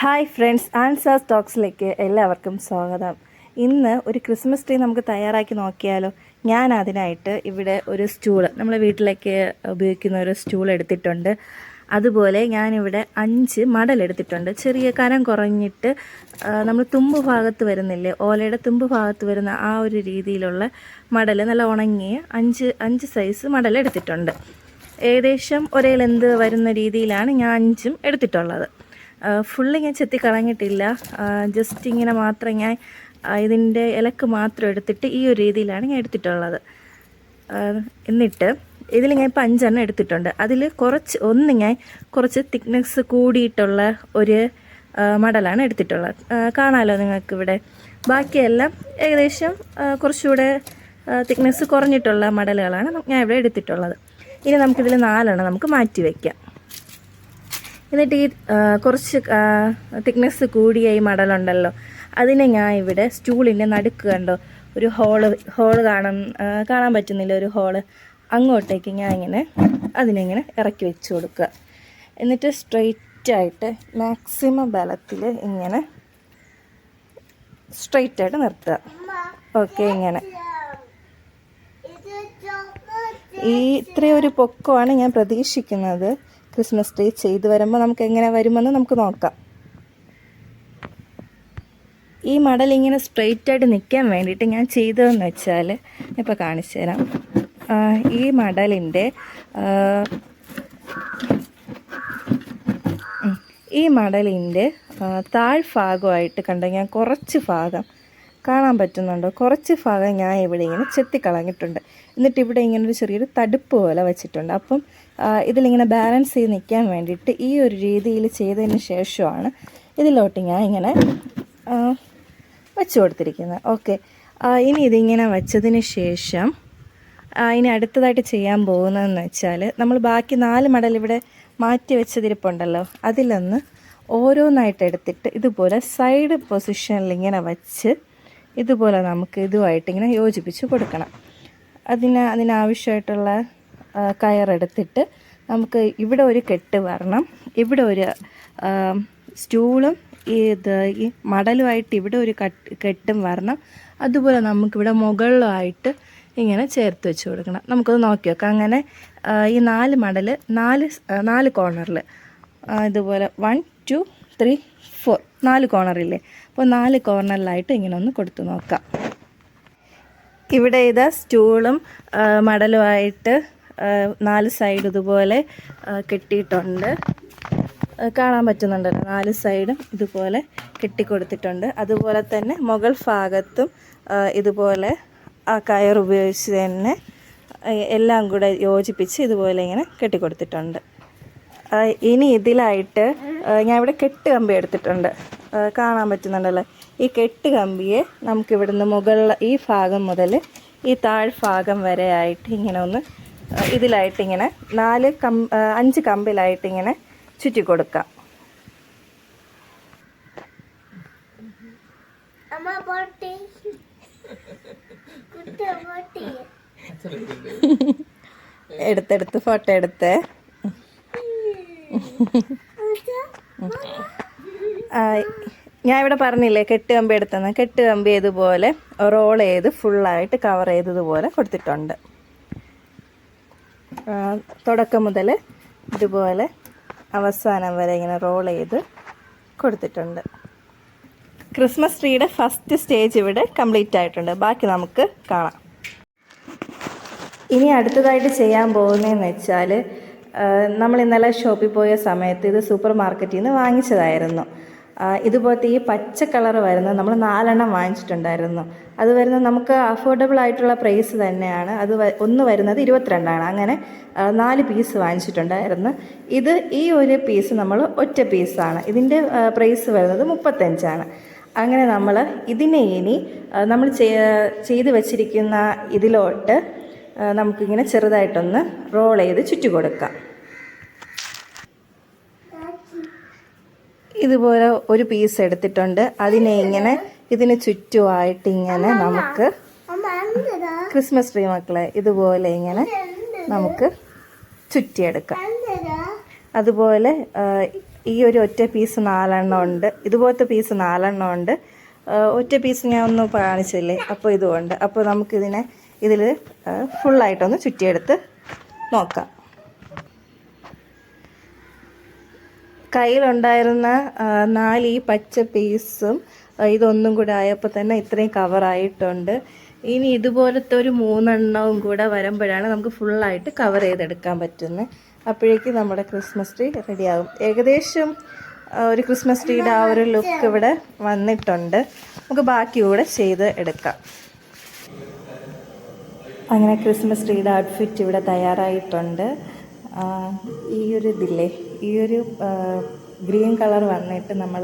Hi friends ആൻസാസ് ടോക്സിലേക്ക് എല്ലാവർക്കും സ്വാഗതം. ഇന്ന് ഒരു ക്രിസ്മസ് ട്രീ നമുക്ക് തയ്യാറാക്കി നോക്കിയാലോ? ഞാൻ അതിനായിട്ട് ഇവിടെ ഒരു സ്റ്റൂൾ നമ്മൾ വീട്ടിലേക്ക് ഉപയോഗിക്കുന്ന ഒരു സ്റ്റൂൾ എടുത്തിട്ടുണ്ട്. അതുപോലെ ഞാനിവിടെ അഞ്ച് മടൽ എടുത്തിട്ടുണ്ട്. ചെറിയ കനം കുറഞ്ഞിട്ട് നമ്മൾ തുമ്പ് ഭാഗത്ത് വരുന്നില്ലേ ഓലയുടെ തുമ്പ് ഭാഗത്ത് വരുന്ന ആ ഒരു രീതിയിലുള്ള മടൽ നല്ല ഉണങ്ങിയ അഞ്ച് അഞ്ച് സൈസ് മടൽ എടുത്തിട്ടുണ്ട്. ഏകദേശം ഒരേ ലെന്ത് വരുന്ന രീതിയിലാണ് ഞാൻ അഞ്ചും എടുത്തിട്ടുള്ളത്. ഫുള്ള് ഞാൻ ചെത്തി കളഞ്ഞിട്ടില്ല ജസ്റ്റ് ഇങ്ങനെ മാത്രം ഞാൻ ഇതിന്റെ ഇലക്ക് മാത്രം എടുത്തിട്ട് ഈ ഒരു രീതിയിലാണ് ഞാൻ എടുത്തിട്ടുള്ളത്. എന്നിട്ട് ഇതിൽ ഞാൻ ഇപ്പം അഞ്ചെണ്ണം എടുത്തിട്ടുണ്ട്. അതിൽ കുറച്ച് ഒന്ന് ഞാൻ കുറച്ച് തിക്നെസ് കൂടിയിട്ടുള്ള ഒരു മടലാണ് എടുത്തിട്ടുള്ളത്. കാണാമല്ലോ നിങ്ങൾക്കിവിടെ. ബാക്കിയെല്ലാം ഏകദേശം കുറച്ചുകൂടെ തിക്നെസ് കുറഞ്ഞിട്ടുള്ള മടലുകളാണ് ഞാൻ ഇവിടെ എടുത്തിട്ടുള്ളത്. ഇനി നമുക്കിതിൽ നാലെണ്ണം നമുക്ക് മാറ്റി വയ്ക്കാം എന്നിട്ട് ഈ കുറച്ച് തിക്നെസ് കൂടിയ ഈ മടലുണ്ടല്ലോ. അതിനെ ഞാൻ ഇവിടെ സ്റ്റൂളിന്റെ നടുക്ക് കണ്ടോ? ഒരു ഹോൾ ഹോൾ കാണാൻ കാണാൻ പറ്റുന്നില്ല. ഒരു ഹോൾ അങ്ങോട്ടേക്ക് ഞാൻ ഇങ്ങനെ അതിനെങ്ങനെ ഇറക്കി വെച്ച് കൊടുക്കുക. എന്നിട്ട് സ്ട്രെയിറ്റ് ആയിട്ട് മാക്സിമം ബലത്തിൽ ഇങ്ങനെ സ്ട്രെയിറ്റ് ആയിട്ട് നിർത്തുക. ഓക്കെ ഇങ്ങനെ. ഈ ഇത്രയും ഒരു പൊക്കമാണ് ഞാൻ പ്രതീക്ഷിക്കുന്നത്. ക്രിസ്മസ് ട്രീ ചെയ്ത് വരുമ്പോൾ നമുക്ക് എങ്ങനെ വരുമെന്ന് നമുക്ക് നോക്കാം. ഈ മടൽ ഇങ്ങനെ സ്ട്രെയിറ്റ് ആയിട്ട് നിൽക്കാൻ വേണ്ടിയിട്ട് ഞാൻ ചെയ്തതെന്ന് വെച്ചാൽ ഇപ്പോൾ കാണിച്ചു തരാം. ഈ മടലിന്റെ ഈ മടലിന്റെ താഴ്ഭാഗമായിട്ട് കണ്ട ഞാൻ കുറച്ച് ഭാഗം കാണാൻ പറ്റുന്നുണ്ടോ? കുറച്ച് ഭാഗം ഞാൻ ഇവിടെ ഇങ്ങനെ ചെത്തിക്കളഞ്ഞിട്ടുണ്ട്. എന്നിട്ട് ഇവിടെ ഇങ്ങനെ ഒരു ചെറിയൊരു തടുപ്പ് പോലെ വെച്ചിട്ടുണ്ട്. അപ്പം ഇതിലിങ്ങനെ ബാലൻസ് ചെയ്ത് നിൽക്കാൻ വേണ്ടിയിട്ട് ഈ ഒരു രീതിയിൽ ചെയ്തതിന് ശേഷമാണ് ഇതിലോട്ട് ഞാൻ ഇങ്ങനെ വെച്ച് കൊടുത്തിരിക്കുന്നത്. ഓക്കെ ഇനി ഇതിങ്ങനെ വെച്ചതിന് ശേഷം ഇനി അടുത്തതായിട്ട് ചെയ്യാൻ പോകുന്നതെന്ന് വെച്ചാൽ നമ്മൾ ബാക്കി നാല് മടൽ ഇവിടെ മാറ്റി വെച്ചതിരിപ്പുണ്ടല്ലോ അതിലൊന്ന് ഓരോന്നായിട്ട് എടുത്തിട്ട് ഇതുപോലെ സൈഡ് പൊസിഷനിൽ ഇങ്ങനെ വച്ച് ഇതുപോലെ നമുക്ക് ഇതുമായിട്ട് ഇങ്ങനെ യോജിപ്പിച്ച് കൊടുക്കണം. അതിന് അതിനാവശ്യമായിട്ടുള്ള കയറെടുത്തിട്ട് നമുക്ക് ഇവിടെ ഒരു കെട്ട് വരണം. ഇവിടെ ഒരു സ്റ്റൂളും ഇത് ഈ മടലുമായിട്ട് ഇവിടെ ഒരു കട്ട് വരണം. അതുപോലെ നമുക്കിവിടെ മുകളിലായിട്ട് ഇങ്ങനെ ചേർത്ത് വെച്ച് കൊടുക്കണം. നമുക്കത് നോക്കി നോക്കാം. അങ്ങനെ ഈ നാല് മടൽ നാല് നാല് കോർണറിൽ ഇതുപോലെ വൺ ടു ത്രീ ഫോർ നാല് കോർണറില്ലേ അപ്പോൾ നാല് കോർണറിലായിട്ട് ഇങ്ങനെ ഒന്ന് കൊടുത്തു നോക്കാം. ഇവിടെ ഇതാ സ്റ്റൂളും മടലുമായിട്ട് നാല് സൈഡ് ഇതുപോലെ കെട്ടിയിട്ടുണ്ട്. കാണാൻ പറ്റുന്നുണ്ടല്ലോ. നാല് സൈഡും ഇതുപോലെ കെട്ടിക്കൊടുത്തിട്ടുണ്ട്. അതുപോലെ തന്നെ മുകൾ ഭാഗത്തും ഇതുപോലെ ആ കയർ ഉപയോഗിച്ച് തന്നെ എല്ലാം കൂടെ യോജിപ്പിച്ച് ഇതുപോലെ ഇങ്ങനെ കെട്ടിക്കൊടുത്തിട്ടുണ്ട്. ഇനി ഇതിലായിട്ട് ഞാൻ ഇവിടെ കെട്ട് കമ്പി എടുത്തിട്ടുണ്ട്. കാണാൻ പറ്റുന്നുണ്ടല്ലോ? ഈ കെട്ട് കമ്പിയെ നമുക്ക് ഇവിടുന്ന് മുകളിൽ ഈ ഭാഗം മുതൽ ഈ താഴ്ഭാഗം വരെ ആയിട്ട് ഇങ്ങനെ ഒന്ന് ഇതിലായിട്ടിങ്ങനെ ഇതിലായിട്ട് ഇങ്ങനെ നാല് കം അഞ്ച് കമ്പിലായിട്ട് ഇങ്ങനെ ചുറ്റി കൊടുക്കാം. എടുത്തെടുത്ത് ഫോട്ടോ എടുത്ത്. ഞാൻ ഇവിടെ പറഞ്ഞില്ലേ കെട്ട് കമ്പി എടുത്തെന്ന്. കെട്ട് കമ്പി ഇതുപോലെ റോൾ ചെയ്ത് ഫുള്ളായിട്ട് കവർ ചെയ്തതുപോലെ കൊടുത്തിട്ടുണ്ട്. തുടക്കം മുതൽ ഇതുപോലെ അവസാനം വരെ ഇങ്ങനെ റോൾ ചെയ്ത് കൊടുത്തിട്ടുണ്ട്. ക്രിസ്മസ് ട്രീയുടെ ഫസ്റ്റ് സ്റ്റേജ് ഇവിടെ കംപ്ലീറ്റ് ആയിട്ടുണ്ട്. ബാക്കി നമുക്ക് കാണാം. ഇനി അടുത്തതായിട്ട് ചെയ്യാൻ പോകുന്നതെന്ന് വെച്ചാൽ നമ്മൾ ഇന്നലെ ഷോപ്പിൽ പോയ സമയത്ത് ഇത് സൂപ്പർ മാർക്കറ്റിൽ നിന്ന് വാങ്ങിച്ചതായിരുന്നു. ഇതുപോലത്തെ ഈ പച്ച കളർ വരുന്നത് നമ്മൾ നാലെണ്ണം വാങ്ങിച്ചിട്ടുണ്ടായിരുന്നു. അത് വരുന്നത് നമുക്ക് അഫോർഡബിൾ ആയിട്ടുള്ള പ്രൈസ് തന്നെയാണ്. അത് ഒന്ന് വരുന്നത് ഇരുപത്തിരണ്ടാണ്. അങ്ങനെ നാല് പീസ് വാങ്ങിച്ചിട്ടുണ്ടായിരുന്നു. ഇത് ഈ ഒരു പീസ് നമ്മൾ ഒറ്റ പീസാണ് ഇതിന്റെ പ്രൈസ് വരുന്നത് മുപ്പത്തഞ്ചാണ്. അങ്ങനെ നമ്മൾ ഇതിനെ ഇനി നമ്മൾ ചെയ്- ചെയ്ത് വെച്ചിരിക്കുന്ന ഇതിലോട്ട് നമുക്കിങ്ങനെ ചെറുതായിട്ടൊന്ന് റോൾ ചെയ്ത് ചുറ്റി കൊടുക്കാം. ഇതുപോലെ ഒരു പീസ് എടുത്തിട്ടുണ്ട്. അതിനെ ഇങ്ങനെ ഇതിന് ചുറ്റുമായിട്ട് ഇങ്ങനെ നമുക്ക് ക്രിസ്മസ് ട്രീ മക്കളെ ഇതുപോലെ ഇങ്ങനെ നമുക്ക് ചുറ്റിയെടുക്കാം. അതുപോലെ ഈ ഒരു ഒറ്റ പീസ് നാലെണ്ണം ഉണ്ട്. ഇതുപോലത്തെ പീസ് നാലെണ്ണം ഉണ്ട്. ഒറ്റ പീസ് ഞാൻ ഒന്ന് കാണിച്ചില്ലേ? അപ്പോൾ ഇതുമുണ്ട് അപ്പോൾ നമുക്കിതിനെ ഇതിൽ ഫുള്ളായിട്ടൊന്ന് ചുറ്റിയെടുത്ത് നോക്കാം. കയ്യിലുണ്ടായിരുന്ന നാല് ഈ പച്ച പീസും ഇതൊന്നും കൂടെ ആയപ്പോൾ തന്നെ ഇത്രയും കവറായിട്ടുണ്ട്. ഇനി ഇതുപോലത്തെ ഒരു മൂന്നെണ്ണവും കൂടെ വരുമ്പോഴാണ് നമുക്ക് ഫുള്ളായിട്ട് കവർ ചെയ്തെടുക്കാൻ പറ്റുന്നത് അപ്പോഴേക്കും നമ്മുടെ ക്രിസ്മസ് ട്രീ റെഡിയാകും. ഏകദേശം ഒരു ക്രിസ്മസ് ട്രീയുടെ ആ ഒരു ലുക്ക് ഇവിടെ വന്നിട്ടുണ്ട്. നമുക്ക് ബാക്കി കൂടെ ചെയ്ത് എടുക്കാം. അങ്ങനെ ക്രിസ്മസ് ട്രീയുടെ ഔട്ട്ഫിറ്റ് ഇവിടെ തയ്യാറായിട്ടുണ്ട്. ഈ ഒരു ഇതില്ലേ ഈ ഒരു ഗ്രീൻ കളർ വന്നിട്ട് നമ്മൾ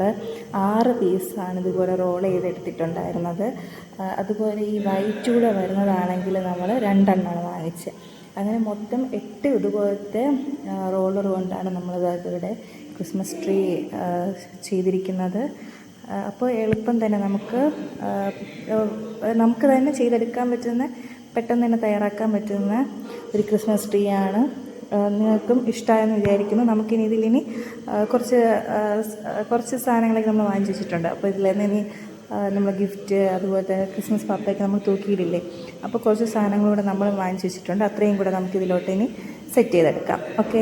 ആറ് പീസാണ് ഇതുപോലെ റോൾ ചെയ്തെടുത്തിട്ടുണ്ടായിരുന്നത്. അതുപോലെ ഈ വൈറ്റ് കൂടെ വരുന്നതാണെങ്കിൽ നമ്മൾ രണ്ടെണ്ണമാണ് വാങ്ങിച്ച്. അങ്ങനെ മൊത്തം എട്ട് ഇതുപോലത്തെ റോളർ കൊണ്ടാണ് നമ്മളിത് ഇവിടെ ക്രിസ്മസ് ട്രീ ചെയ്തിരിക്കുന്നത്. അപ്പോൾ എളുപ്പം തന്നെ നമുക്ക് നമുക്ക് തന്നെ ചെയ്തെടുക്കാൻ പറ്റുന്ന പെട്ടെന്ന് തന്നെ തയ്യാറാക്കാൻ പറ്റുന്ന ഒരു ക്രിസ്മസ് ട്രീ ആണ്. നിങ്ങൾക്കും ഇഷ്ടമായെന്ന് വിചാരിക്കുന്നു. നമുക്കിനി ഇതിലിനി കുറച്ച് കുറച്ച് സാധനങ്ങളൊക്കെ നമ്മൾ വാങ്ങിച്ചു വെച്ചിട്ടുണ്ട്. അപ്പോൾ ഇതിൽ നിന്ന് ഇനി നമ്മൾ ഗിഫ്റ്റ് അതുപോലെ തന്നെ ക്രിസ്മസ് പാപ്പയൊക്കെ നമ്മൾ തൂക്കിയിടില്ലേ? അപ്പോൾ കുറച്ച് സാധനങ്ങളൂടെ നമ്മൾ വാങ്ങിച്ചു വെച്ചിട്ടുണ്ട്. അത്രയും കൂടെ നമുക്കിതിലോട്ട് ഇനി സെറ്റ് ചെയ്തെടുക്കാം. ഓക്കെ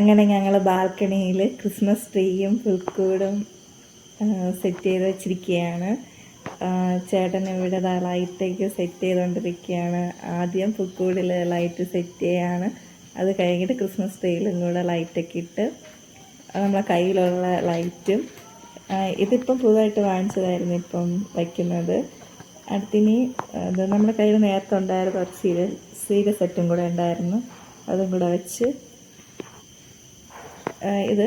അങ്ങനെ ഞങ്ങൾ ബാൽക്കണിയിൽ ക്രിസ്മസ് ട്രീയും പുൽക്കൂടും സെറ്റ് ചെയ്ത് വെച്ചിരിക്കുകയാണ് ചേട്ടൻ ഇവിടെ ലൈറ്റൊക്കെ സെറ്റ് ചെയ്തുകൊണ്ടിരിക്കുകയാണ് ആദ്യം പുൽക്കൂടിൽ ലൈറ്റ് സെറ്റ് ചെയ്യാണ്. അത് കഴിഞ്ഞിട്ട് ക്രിസ്മസ് ട്രീയിലും കൂടെ ലൈറ്റൊക്കെ ഇട്ട് നമ്മളെ കയ്യിലുള്ള ലൈറ്റും ഇതിപ്പം പുതുതായിട്ട് വാങ്ങിച്ചതായിരുന്നു ഇപ്പം വയ്ക്കുന്നത്. അടുത്തിനി അത് നമ്മുടെ കയ്യിൽ നേരത്തെ ഉണ്ടായിരുന്ന ഒരു സീര സീര സെറ്റും കൂടെ ഉണ്ടായിരുന്നു. അതും കൂടെ വെച്ച് ഇത്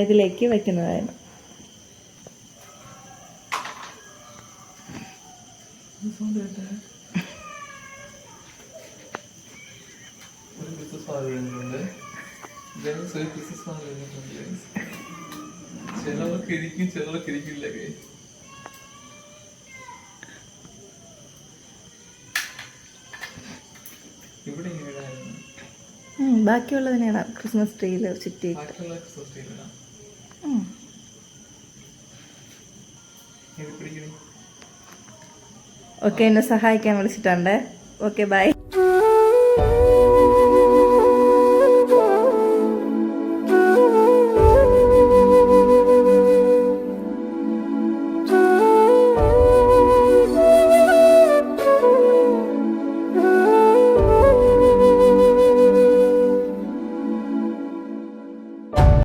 ഇതിലേക്ക് വയ്ക്കുന്നതായിരുന്നു ഒരു ബിസിനസ് ഉം, ബാക്കിയുള്ളതിനാണ് ക്രിസ്മസ് ട്രീയിൽ ചുറ്റി ബാക്കിയുള്ള സൃഷ്ടിയിലിടാം ഉം. ഇത് പിടിക്കണേ ഓക്കെ എന്നെ സഹായിക്കാൻ വിളിച്ചിട്ടുണ്ട്. Okay bye.